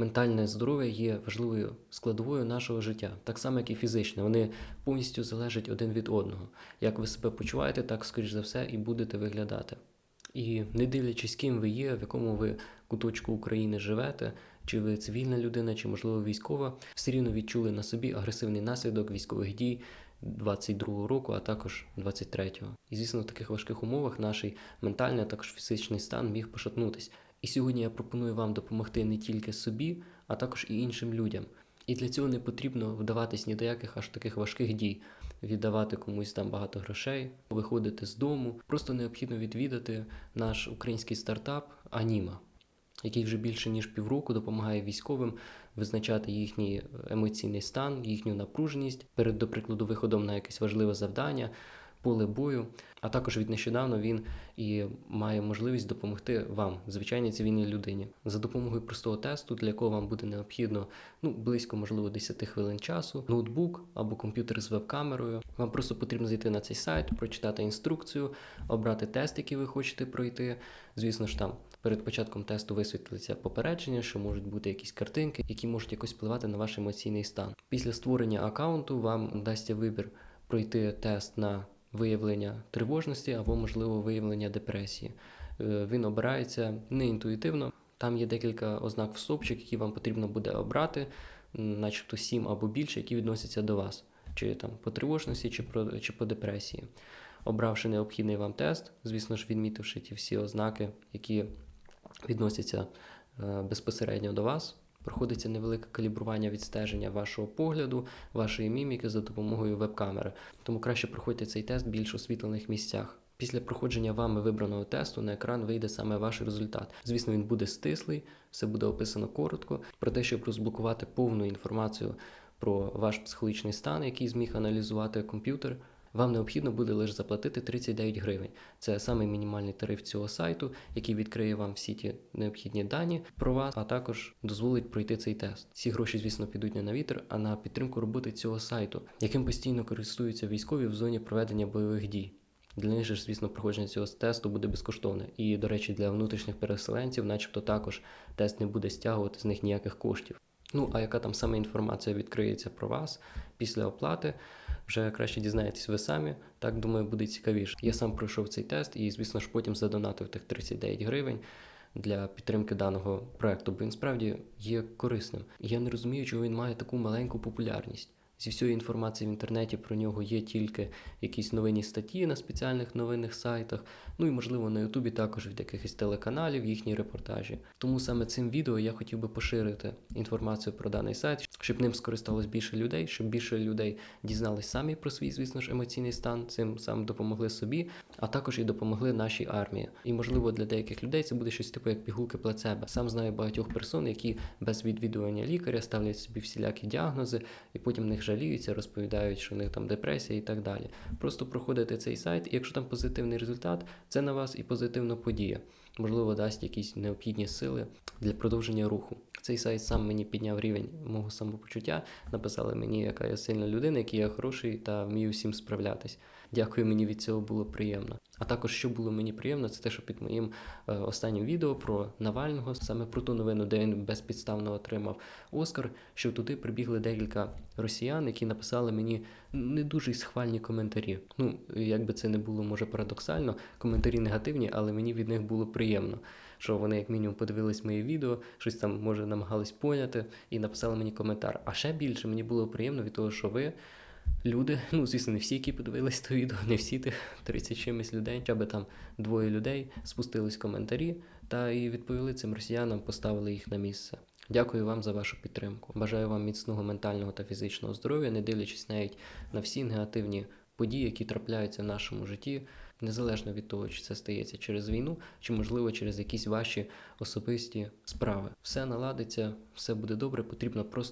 Ментальне здоров'я є важливою складовою нашого життя, так само як і фізичне. Вони повністю залежать один від одного. Як ви себе почуваєте, так скоріш за все і будете виглядати. І не дивлячись, ким ви є, в якому ви куточку України живете, чи ви цивільна людина, чи можливо військова, все рівно відчули на собі агресивний наслідок військових дій 22-го року, а також 23-го. І звісно, в таких важких умовах наш ментальний, а також фізичний стан міг пошатнутись. І сьогодні я пропоную вам допомогти не тільки собі, а також і іншим людям. І для цього не потрібно вдаватись ні до яких аж таких важких дій, віддавати комусь там багато грошей, виходити з дому. Просто необхідно відвідати наш український стартап Аніма, який вже більше ніж півроку допомагає військовим визначати їхній емоційний стан, їхню напруженість перед, до прикладу, виходом на якесь важливе завдання, поле бою. А також від нещодавно він і має можливість допомогти вам, звичайній цивільній людині, за допомогою простого тесту, для якого вам буде необхідно ну близько, можливо, 10 хвилин часу, ноутбук або комп'ютер з веб-камерою. Вам просто потрібно зайти на цей сайт, прочитати інструкцію, обрати тест, який ви хочете пройти. Звісно ж, там перед початком тесту висвітлиться попередження, що можуть бути якісь картинки, які можуть якось впливати на ваш емоційний стан. Після створення аккаунту вам дасться вибір пройти тест на виявлення тривожності або, можливо, виявлення депресії. Е, Він обирається не інтуїтивно. Там є декілька ознак в стовпчик, які вам потрібно буде обрати, начебто сім або більше, які відносяться до вас, чи там по тривожності, чи, про, чи по депресії. Обравши необхідний вам тест, звісно ж, відмітивши ті всі ознаки, які відносяться е, безпосередньо до вас, проходиться невелике калібрування відстеження вашого погляду, вашої міміки за допомогою веб-камери. Тому краще проходьте цей тест в більш освітлених місцях. Після проходження вами вибраного тесту на екран вийде саме ваш результат. Звісно, він буде стислий, все буде описано коротко. Про те, щоб розблокувати повну інформацію про ваш психологічний стан, який зміг аналізувати комп'ютер, вам необхідно буде лише заплатити 39 гривень. Це самий мінімальний тариф цього сайту, який відкриє вам всі ті необхідні дані про вас, а також дозволить пройти цей тест. Ці гроші, звісно, підуть не на вітер, а на підтримку роботи цього сайту, яким постійно користуються військові в зоні проведення бойових дій. Для них ж, звісно, проходження цього тесту буде безкоштовне. І, до речі, для внутрішніх переселенців, начебто, також тест не буде стягувати з них ніяких коштів. Ну, а яка там саме інформація відкриється про вас після оплати, вже краще дізнаєтесь ви самі. Так думаю, буде цікавіше. Я сам пройшов цей тест і, звісно ж, потім задонатив тих 39 гривень для підтримки даного проекту, бо він справді є корисним. Я не розумію, чого він має таку маленьку популярність. Зі всієї інформації в інтернеті про нього є тільки якісь новинні статті на спеціальних новинних сайтах, ну і можливо на Ютубі також від якихось телеканалів їхні репортажі. Тому саме цим відео я хотів би поширити інформацію про даний сайт, щоб ним скористалось більше людей, щоб більше людей дізнались самі про свій, звісно ж, емоційний стан, цим сам допомогли собі, а також і допомогли нашій армії. І можливо для деяких людей це буде щось типу як пігулки плацебо. Сам знаю багатьох персон, які без відвідування лікаря ставлять собі всілякі діагнози, і потім в них жаліються, розповідають, що в них там депресія і так далі. Просто проходите цей сайт, і якщо там позитивний результат, це на вас і позитивна подія. Можливо, дасть якісь необхідні сили для продовження руху. Цей сайт сам мені підняв рівень мого самопочуття. Написали мені, яка я сильна людина, який я хороший та вмію всім справлятись. Дякую, мені від цього було приємно. А також, що було мені приємно, це те, що під моїм е, останнім відео про Навального, саме про ту новину, де він безпідставно отримав Оскар, що туди прибігли декілька росіян, які написали мені не дуже схвальні коментарі. Ну, як би це не було, може парадоксально, коментарі негативні, але мені від них було приємно. Що вони, як мінімум, подивились моє відео, щось там може намагались поняти, і написали мені коментар. А ще більше мені було приємно від того, що ви люди, ну звісно, не всі, які подивились то відео, не всі тих 30 чимось людей, хоча б там двоє людей спустились в коментарі та і відповіли цим росіянам, поставили їх на місце. Дякую вам за вашу підтримку. Бажаю вам міцного ментального та фізичного здоров'я, не дивлячись навіть на всі негативні події, які трапляються в нашому житті, незалежно від того, чи це стається через війну, чи можливо через якісь ваші особисті справи. Все наладиться, все буде добре, потрібно просто.